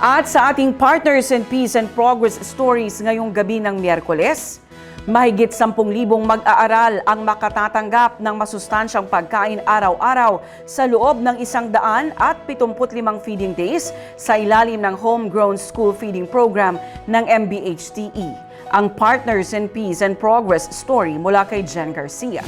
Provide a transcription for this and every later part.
At sa ating Partners in Peace and Progress Stories ngayong gabi ng Miyerkules, mahigit 10,000 mag-aaral ang makatatanggap ng masustansyang pagkain araw-araw sa loob ng isang daan at 75 feeding days sa ilalim ng Homegrown School Feeding Program ng MBHTE. Ang Partners in Peace and Progress story mula kay Jen Garcia.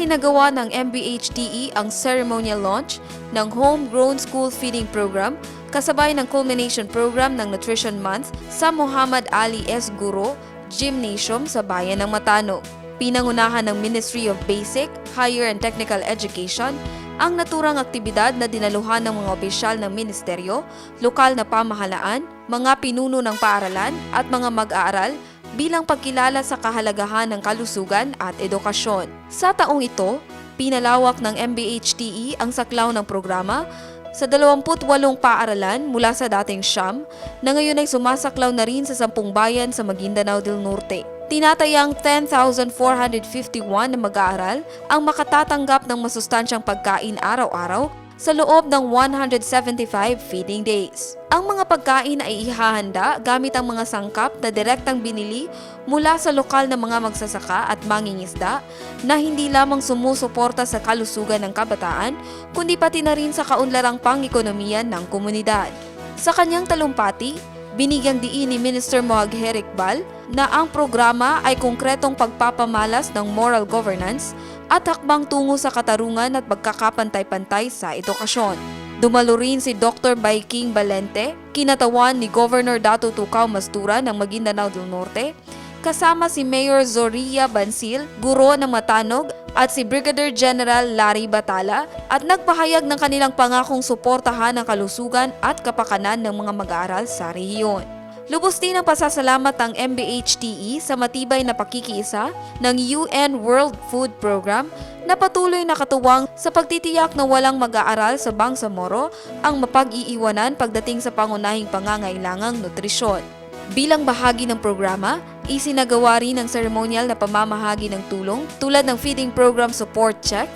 Isinagawa ng MBHTE ang ceremonial launch ng Homegrown School Feeding Program kasabay ng culmination program ng Nutrition Month sa Muhammad Ali S. Guro Gymnasium sa bayan ng Matano. Pinangunahan ng Ministry of Basic, Higher and Technical Education ang naturang aktibidad na dinaluhan ng mga opisyal ng ministeryo, lokal na pamahalaan, mga pinuno ng paaralan at mga mag-aaral bilang pagkilala sa kahalagahan ng kalusugan at edukasyon. Sa taong ito, pinalawak ng MBHTE ang saklaw ng programa sa 28 paaralan mula sa dating Siyam na ngayon ay sumasaklaw na rin sa 10 bayan sa Maguindanao del Norte. Tinatayang 10,451 na mag-aaral ang makatatanggap ng masustansyang pagkain araw-araw sa loob ng 175 feeding days. Ang mga pagkain ay ihahanda gamit ang mga sangkap na direktang binili mula sa lokal na mga magsasaka at mangingisda na hindi lamang sumusuporta sa kalusugan ng kabataan, kundi pati na rin sa kaunlarang pang-ekonomiya ng komunidad. Sa kanyang talumpati, binigyang diin ni Minister Moag Herikbal na ang programa ay konkretong pagpapamalas ng moral governance at hakbang tungo sa katarungan at pagkakapantay-pantay sa edukasyon. Dumalo rin si Dr. Baiking Balente, kinatawan ni Governor Dato Tukaw Mastura ng Maguindanao del Norte, kasama si Mayor Zoria Bansil, guro ng Matanog, at si Brigadier General Larry Batala at nagpahayag ng kanilang pangakong suportahan ang kalusugan at kapakanan ng mga mag-aaral sa rehiyon. Lubos din ang pasasalamat ng MBHTE sa matibay na pakikiisa ng UN World Food Program na patuloy na katuwang sa pagtitiyak na walang mag-aaral sa Bangsamoro ang mapag-iiwanan pagdating sa pangunahing pangangailangang nutrisyon. Bilang bahagi ng programa, isinagawa rin ang seremonyal na pamamahagi ng tulong tulad ng feeding program support check,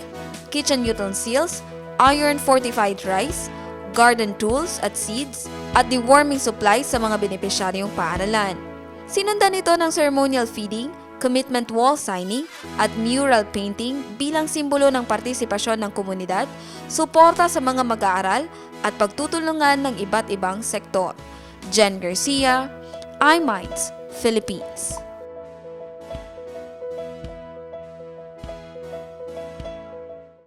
kitchen utensils, iron fortified rice, garden tools at seeds, at deworming supplies sa mga benepisyaryong paaralan. Sinundan ito ng ceremonial feeding, commitment wall signing, at mural painting bilang simbolo ng partisipasyon ng komunidad, suporta sa mga mag-aaral, at pagtutulungan ng iba't ibang sektor. Jen Garcia, I Mines, Philippines.